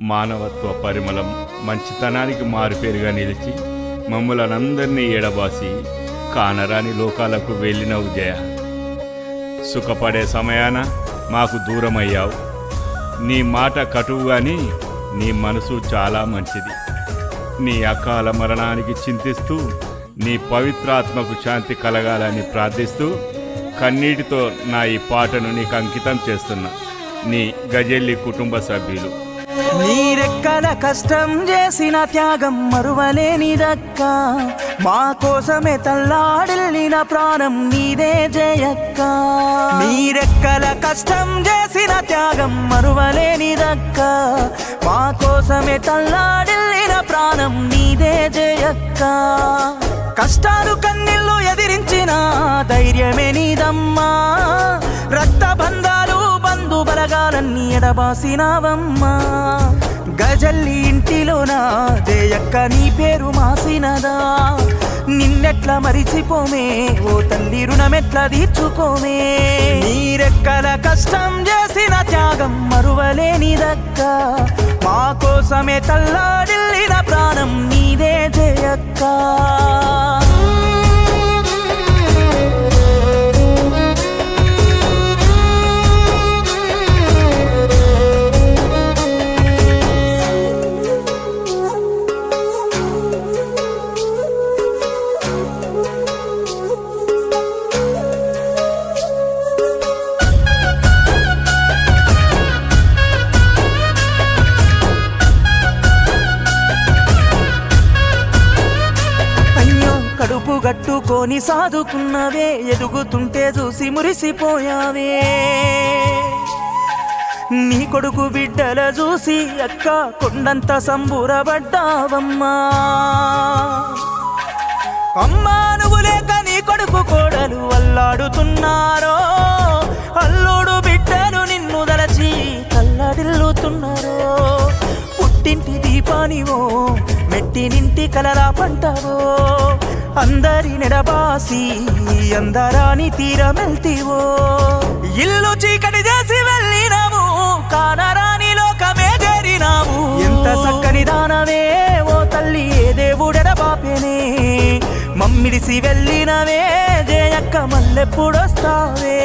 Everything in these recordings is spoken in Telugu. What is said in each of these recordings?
మానవత్వ పరిమళం మంచితనానికి మారుపేరుగా నిలిచి మమ్మలనందరినీ ఎడబాసి కానరాని లోకాలకు వెళ్ళిన ఉదయ సుఖపడే సమయాన మాకు దూరమయ్యావు. నీ మాట కటువుగాని నీ మనసు చాలా మంచిది. నీ అకాల మరణానికి చింతిస్తూ నీ పవిత్రాత్మకు శాంతి కలగాలని ప్రార్థిస్తూ కన్నీటితో నా ఈ పాటను నీకు అంకితం చేస్తున్నా. నీ గజెల్లి కుటుంబ సభ్యులు నీరెక్కల కష్టం చేసిన త్యాగం మరువలేనిదక్క మా కోసమే తల్లాడిల్లిన ప్రాణం నీదే జయక్క. నీరెక్కల కష్టం చేసిన త్యాగం మరువలేనిదక్క మా కోసమే తల్లాడిల్లిన ప్రాణం నీదే జయక్క. కష్టాలు కన్నీళ్ళు ఎదిరించిన ధైర్యమే నీదమ్మా. బంధు ఎడబాసినావమ్మా. గజల్లి ఇంటిలోనా? జయక్క నీ పేరు మాసినదా? నిన్నెట్లా మరిచిపోమే? ఓ తల్లి రుణమెట్లా తీర్చుకోమే? నీరెక్కల కష్టం చేసిన త్యాగం మరువలేనిదక్క. మా కోసమే తల్లాడిల్లిన ప్రాణం నీదే జయక్క. గట్టుకొని సాదుకున్నవే ఎదుగుతుంటే చూసి మురిసిపోయావే. నీ కొడుకు బిడ్డల చూసి అక్క కొండంత సంబురపడ్డావమ్మా. అమ్మా నువ్వు లేక అందరి నెడబాసి అందరాని తీరమెల్తివో. ఇల్లు చీకటి చేసి వెళ్ళినాము కానరాని లోకమే చేరినావు. ఎంత చక్కని దానవే ఓ తల్లి ఏ దేవుడెడ మమ్మిడిసి వెళ్ళినవే జయక్క మల్లెప్పుడొస్తావే.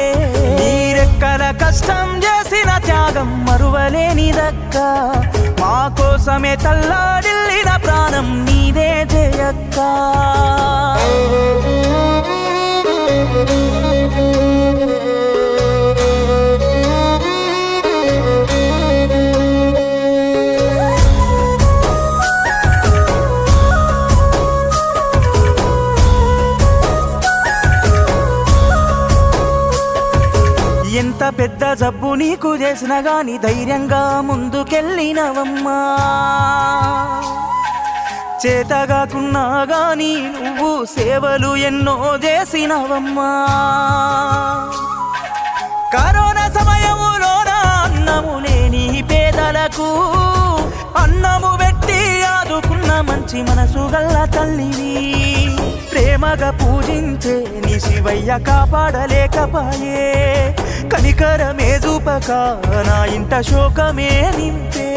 నీరెక్కల కష్టం చేసిన త్యాగం మరువలేనిదక్క. మా కోసమే తల్లాడిల్లిన ప్రాణం నీదే జయక్క. ఎంత పెద్ద జబ్బు నీకు చేసినా గాని ధైర్యంగా ముందుకెళ్ళినవమ్మా. చేతగాకున్నా గాని నువ్వు సేవలు ఎన్నో చేసినవమ్మా. కరోనా సమయములోన అన్నము లేని పేదలకు అన్నము పెట్టి ఆదుకున్న మంచి మనసు గల్ల తల్లివి. ప్రేమగా పూజించే నీ శివయ్య కాపాడలేకపాయే. కనికరమే చూపక నా ఇంట శోకమే నింపే.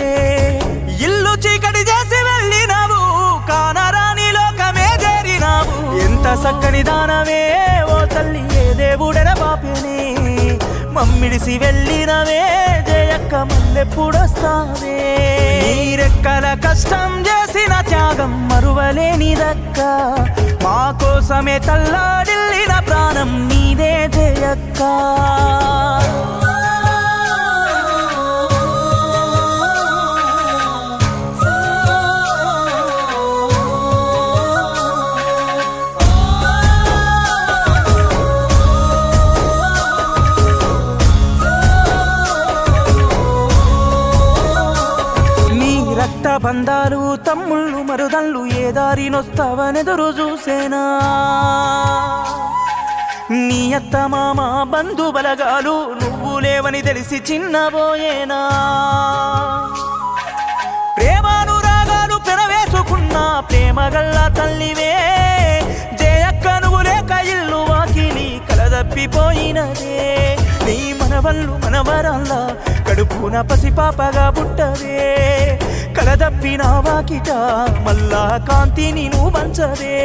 ఇల్లు చీకటి చేసి వెళ్ళినావు కానరాని లోకమే చేరినావు. ఎంత చక్కని దానవే ఓ తల్లి ఏ దేవుడెన పాపిని. మమ్మిడిసి వెళ్ళినవే జయక్క మళ్ళెప్పుడొస్తావే నీరెక్కల కష్టం చే త్యాగం మరువలేనిదక్క. మా కోసమే తల్లాడిల్లిన ప్రాణం నీదే జయక్క. బంధాలు తమ్ముళ్ళు మరుదళ్ళు ఏ దారినొస్తావనెదురు చూసేనా నీ అత్త మామ బంధు బలగాలు నువ్వు లేవని తెలిసి చిన్నబోయేనా ప్రేమానురాగాలు పెనవేసుకున్న ప్రేమగల్ల తల్లివే. జయక్క నువ్వు లేక ఇల్లు వాకిలి కలదప్పిపోయినదే. నీ మనవళ్ళు మనవరాళ్ళ కడుపున పసిపాపగా పుట్టవే. తప్పిన వాకిట మల్లా కాంతిని నువ్వు పంచవే.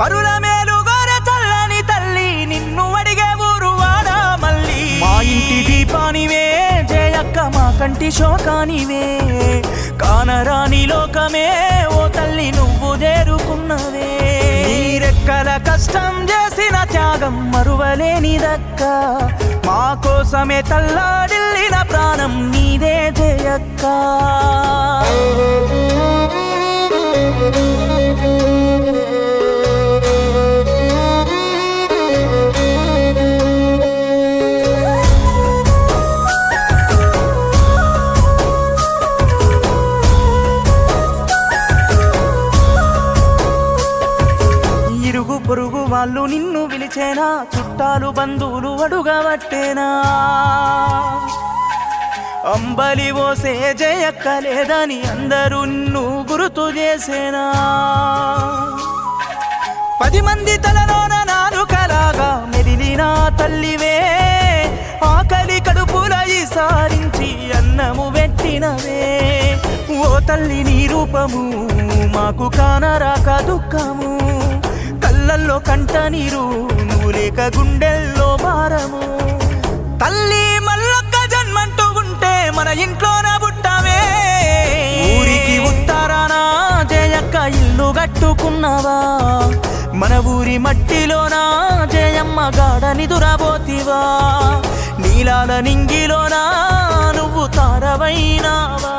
పరుల మేలుగోర చల్లని తల్లి నిన్ను అడిగే ఊరు వాడా మళ్ళీ? మా ఇంటి దీపానివే జయక్క మా కంటి శోకానివే. కానరాని లోకమే ఓ తల్లి నువ్వు చేరుకున్నవే నీరెక్కల కష్టం త్యాగం మరువలేనిదక్క. మా కోసమే తల్లాడిల్లిన ప్రాణం నీదే జయక్క. వచ్చేనా చుట్టాలు బంధువులు అడుగబట్టేనా? అంబలి ఓసే జయక్కలేదని అందరూ నిన్ను గుర్తు చేసేనా? పది మంది తలలోన నాలుకలాగా మెదిలిన తల్లివే ఆకలి కడుపుల సారించి అన్నము పెట్టినవే ఓ తల్లి నీ రూపము మాకు కానరాక దుఃఖము. కళ్ళల్లో కంట నీరు నువ్వు లేక గుండెల్లో భారము. తల్లి మల్లొక్క జన్మంటూ ఉంటే మన ఇంట్లోన పుట్టావే ఊరికి ఉత్తరాన జయక్క ఇల్లు కట్టుకున్నావా? మన ఊరి మట్టిలోనా జయమ్మ గాడని దురబోతివా నీలాల నింగిలోనా నువ్వు తారవైనావా?